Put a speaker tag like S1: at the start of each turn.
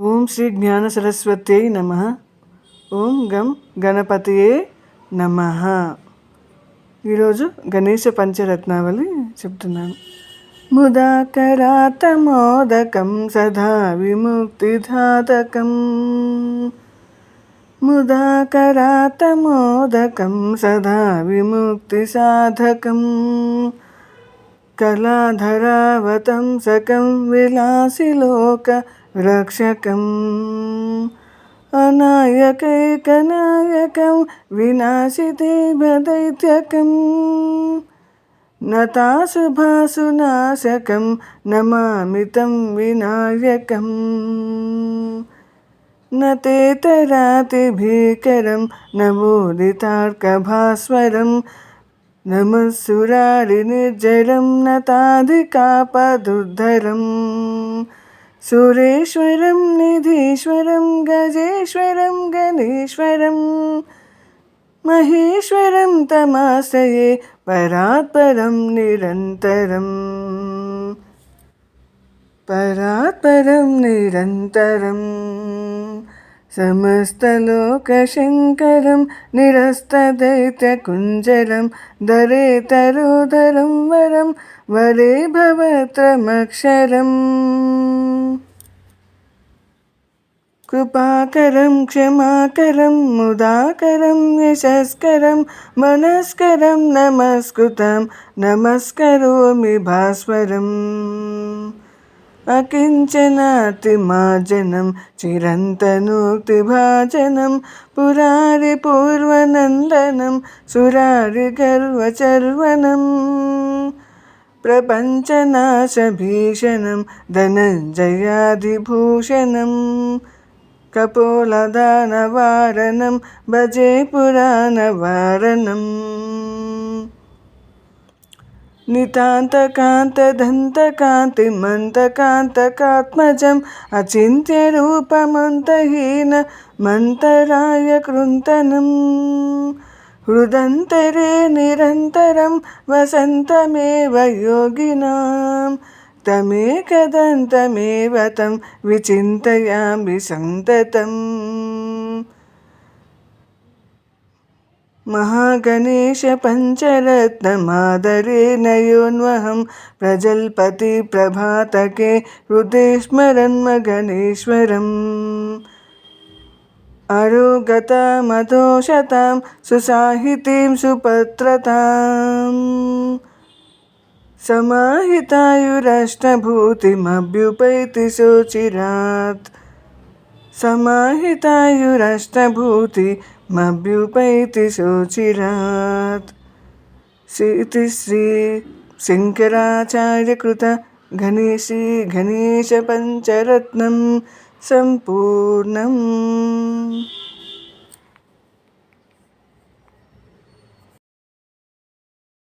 S1: ఓం శ్రీ జ్ఞాన సరస్వత్యై నమ. ఓం గం గణపతియే నమ. ఈరోజు గణేశ పంచరత్నావళి చెప్తున్నాను. ముదాకరాతమోదకం సదా విముక్తిధాతకం. ముదాకరాతమోదకం సదా విముక్తి సాధకం కళాధరావతం కళాధరావతంసకం విలాసిలోక రక్షకం అనాయకైకనాయకం వినాశిదేవదైత్యకం నతాశుభాసునాశకం నమామితం వినాయకం. నతేతరాతిభీకరం నవోదితార్కభాస్వరం నమస్సురారినిర్జరం నతాధికాపదుద్ధరం. സുരേശ്വരം നിധീശ്വരം ഗജേശ്വരം ഗണേശ്വരം മഹേശ്വരം തമാശയെ പരാത്പരം നിരന്തരം. പരാത്പരം നിരന്തരം. समस्तलोकशङ्करं निरस्तदैत्यकुञ्जलं दरे तरोदरं വരം वरे ഭവത്രമക്ഷരം. కృపాకరం క్షమాకరం ముదాకరం యశస్కరం మనస్కరం నమస్కృతం నమస్కరోమి భాస్వరం. అకించనాతిమాజనం చిరంతనూక్తిభాజనం పురారి పూర్వనందనం సురారి గర్వచర్వనం. ప్రపంచనాశభీషణం ధనంజయాధిభూషణం కపోలదానవారణం భజే పురాణవారణం. నితాంతకాంతదంతకాంతిమంతకాంతకాత్మజం. అచింత్యరూపమంతహీన మంతరాయ కృంతనం హృదంతరే నిరంతరం వసంతమేవ तमेकदन्तमेव तं विचिन्तयामि सन्ततम् महागणेशपञ्चरत्नमादरेण योऽन्वहं प्रजल्पति प्रभातके हृदे स्मरन्मगणेश्वरम् अरोगतामधोषतां सुसाहितीं सुपत्रताम् समाहितायुरष्टभूतिमभ्युपैति शोचिरात् समाहितायुरष्टभूतिमभ्युपैति शोचिरात् सीतिश्री शङ्कराचार्यकृत घनीषी घनीशपञ्चरत्नं सम्पूर्णम्